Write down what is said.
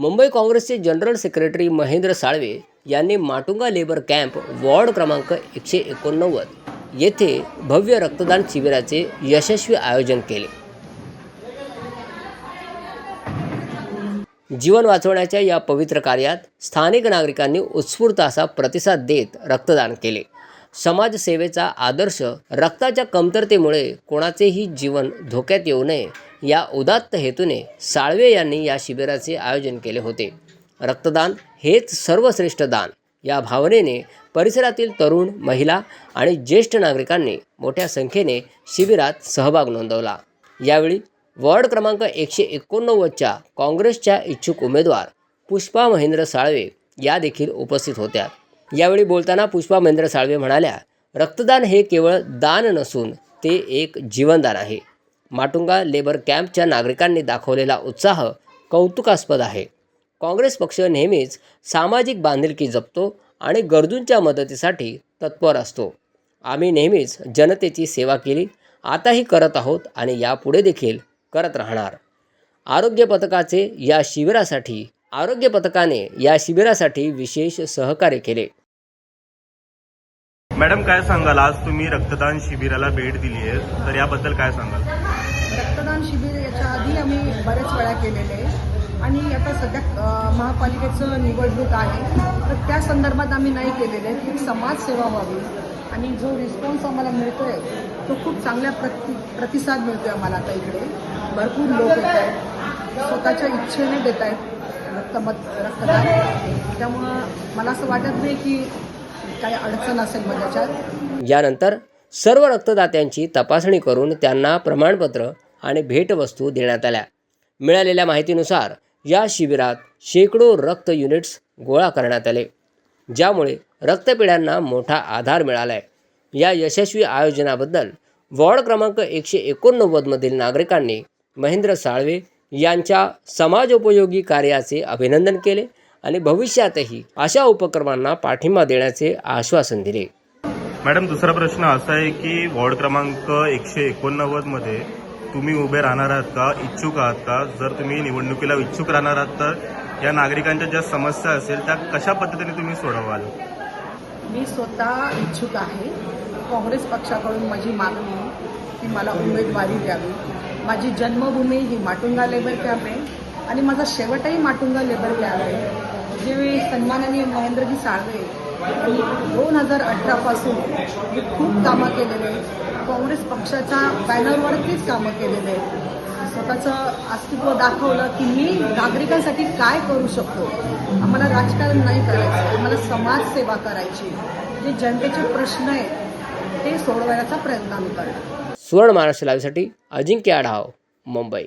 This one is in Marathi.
मुंबई काँग्रेसचे जनरल सेक्रेटरी महेंद्र साळवे यांनी माटुंगा लेबर कॅम्प वॉर्ड क्रमांक एकशे एकोणनव्वद येथे भव्य रक्तदान शिबिराचे यशस्वी आयोजन केले. जीवन वाचवण्याच्या या पवित्र कार्यात स्थानिक नागरिकांनी उत्स्फूर्त असा प्रतिसाद देत रक्तदान केले. समाजसेवेचा आदर्श रक्ताच्या कमतरतेमुळे कोणाचेही जीवन धोक्यात येऊ नये या उदात्त हेतूने साळवे यांनी या शिबिराचे आयोजन केले होते. रक्तदान हेच सर्वश्रेष्ठ दान या भावनेने परिसरातील तरुण महिला आणि ज्येष्ठ नागरिकांनी मोठ्या संख्येने शिबिरात सहभाग नोंदवला. यावेळी वॉर्ड क्रमांक एकशे एकोणनव्वदच्या काँग्रेसच्या इच्छुक उमेदवार पुष्पा महेंद्र साळवे या देखील उपस्थित होत्या. यावेळी बोलताना पुष्पा महेंद्र साळवे म्हणाल्या रक्तदान हे केवळ दान नसून ते एक जीवनदान आहे. माटुंगा लेबर कॅम्पच्या नागरिकांनी दाखवलेला उत्साह कौतुकास्पद आहे. काँग्रेस पक्ष नेहमीच सामाजिक बांधिलकी जपतो आणि गरजूंच्या मदतीसाठी तत्पर असतो. आम्ही नेहमीच जनतेची सेवा केली आताही करत आहोत आणि यापुढे देखील करत राहणार. आरोग्य पथकाचे या शिबिरासाठी आरोग्य पथकाने या शिबिरासाठी विशेष सहकार्य केले. मॅडम काय सांगाल? आज तुम्ही रक्तदान शिबिराला भेट दिली आहे तर याबद्दल काय सांगाल? रक्तदान शिबिर याच्या आधी आम्ही बऱ्याच वेळा केलेले आहे. आणि आता सध्या महापालिकेचं निवडणूक आहे. तर त्या संदर्भात आम्ही नाही केलेलं आहे. की समाजसेवा व्हावी. आणि जो रिस्पॉन्स आम्हाला मिळतोय तो खूप चांगल्या प्रति प्रतिसाद मिळतोय आम्हाला आता इकडे. भरपूर लोक येत आहेत. स्वतःच्या इच्छेने देत आहेत. रक्तमत रक्तदान. त्यामुळं मला असं वाटत नाही की काही अडचण असेल मग त्याच्यात यानंतर सर्व रक्तदात्यांची तपासणी करून त्यांना प्रमाणपत्र आणि भेटवस्तू देण्यात आल्या. मिळालेल्या माहितीनुसार या शिबिरात शेकडो रक्त युनिट्स गोळा करण्यात आले. ज्यामुळे रक्तपिढ्यांना मोठा आधार मिळाला आहे या यशस्वी आयोजनाबद्दल वॉर्ड क्रमांक एकशे एकोणनव्वदमधील नागरिकांनी महेंद्र साळवे यांच्या समाजोपयोगी कार्याचे अभिनंदन केले आणि भविष्यातही अशा उपक्रमांना पाठिंबा देण्याचे आश्वासन दिले. मॅडम दुसरा प्रश्न असा आहे की वॉर्ड क्रमांक एकशे एकोणनव्वदमध्ये तुम्ही उभे राहणार आहात का इच्छुक आहात का? जर तुम्ही निवडणुकीला इच्छुक राहणार आहात तर या नागरिकांच्या ज्या समस्या असेल त्या कशा पद्धतीने तुम्ही सोडवाल? मी स्वतः इच्छुक आहे. काँग्रेस पक्षाकडून माझी मागणी की मला उमेदवारी द्यावी. माझी जन्मभूमी ही माटुंगा लेबर कॅम्प आहे आणि माझा शेवटही माटुंगा लेबर कॅम्प आहे. जे सन्माननीय महेंद्रजी साळवे यांनी दोन हजार अठरापासून जे खूप कामं केलेले आहेत. काँग्रेस पक्षाच्या बॅनरवरतीच कामं केलेले आहेत. स्वतःचं अस्तित्व दाखवलं की मी नागरिकांसाठी काय करू शकतो? आम्हाला राजकारण नाही करायचं आम्हाला समाजसेवा करायची जे जनतेचे प्रश्न आहेत ते सोडवण्याचा प्रयत्न आम्ही करणार. सुवर्ण महाराष्ट्र लाईव्हसाठी अजिंक्य आढाव मुंबई.